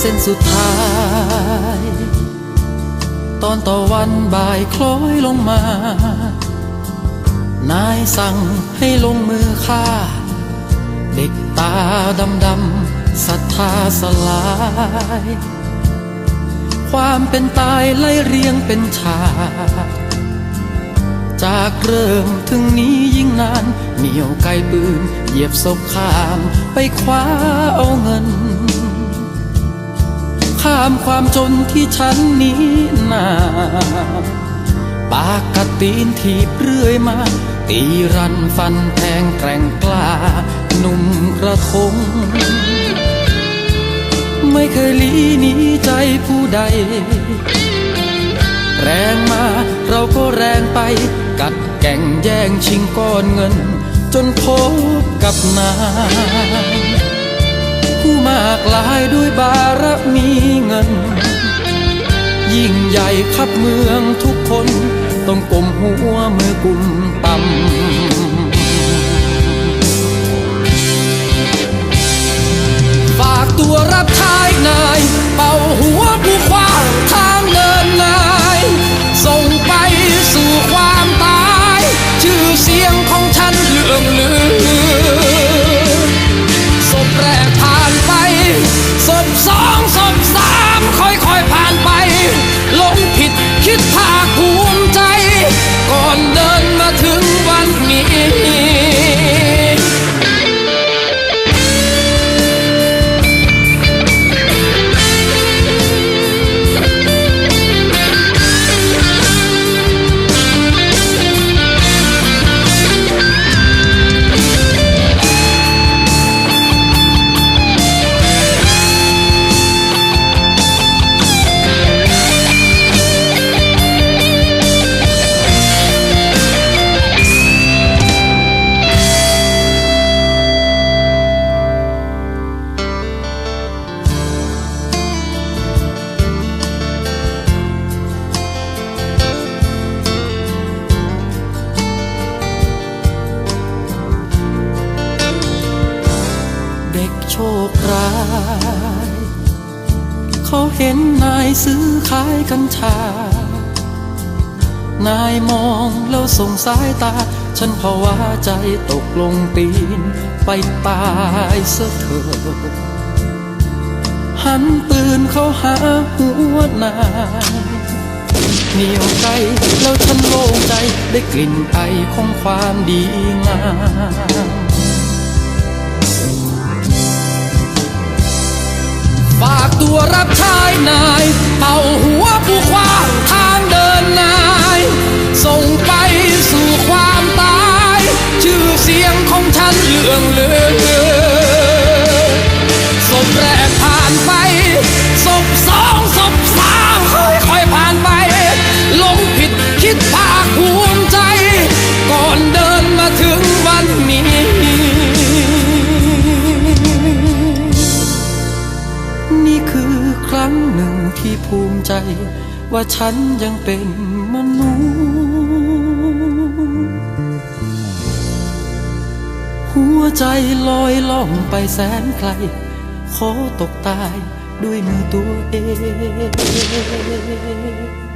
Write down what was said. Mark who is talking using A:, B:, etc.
A: เส้นสุดท้าย ตอนต่อวันบ่ายคล้อยลงมา นายสั่งให้ลงมือฆ่า เด็กตาดำดำศรัทธาสลาย ความเป็นตายไล่เรียงเป็นฉากจากเริ่มถึงนี้ยิ่งนานเหนียวไกลปืน เหยียบศพข้ามไปคว้าเอาเงินามความจนที่ฉันนี้นาปากกตีนถีบเรื่อยมา ตีรันฟันแทงแกร่งกล้าหนุ่มกระทง ไม่เคยลีหนีใจผู้ใด แรงมาเราก็แรงไป กัดแก่งแย่งชิงก้อนเงิน จนพบกับนายผู้มากลายด้วยบารมี ยิ่งใหญ่ขับเมืองทุกคน ต้องกลมหัวมือกุมต่ำฝากตัวรับใช้นาย เป่าหัวผู้ขวางทางเดินนาย ส่งไปสู่ความตาย ชื่อเสียงของฉันเลื่องลือ ด็กโชคร้ายเขาเห็นนายซื้อขายกัญชา นายมองแล้วส่งสายตา ฉันภาวะใจตกลงตีน ไปตายเสียเถิดหันปืนเขาหาหัวนายเหนียวไกลแล้วฉันโล่งใจได้กลิ่นไอของความดีงาม ตัวรับใช้นาย ว่าฉันยังเป็นมนุษย์ หัวใจลอยล่องไปแสนไกล ขอตกตายด้วยมือตัวเอง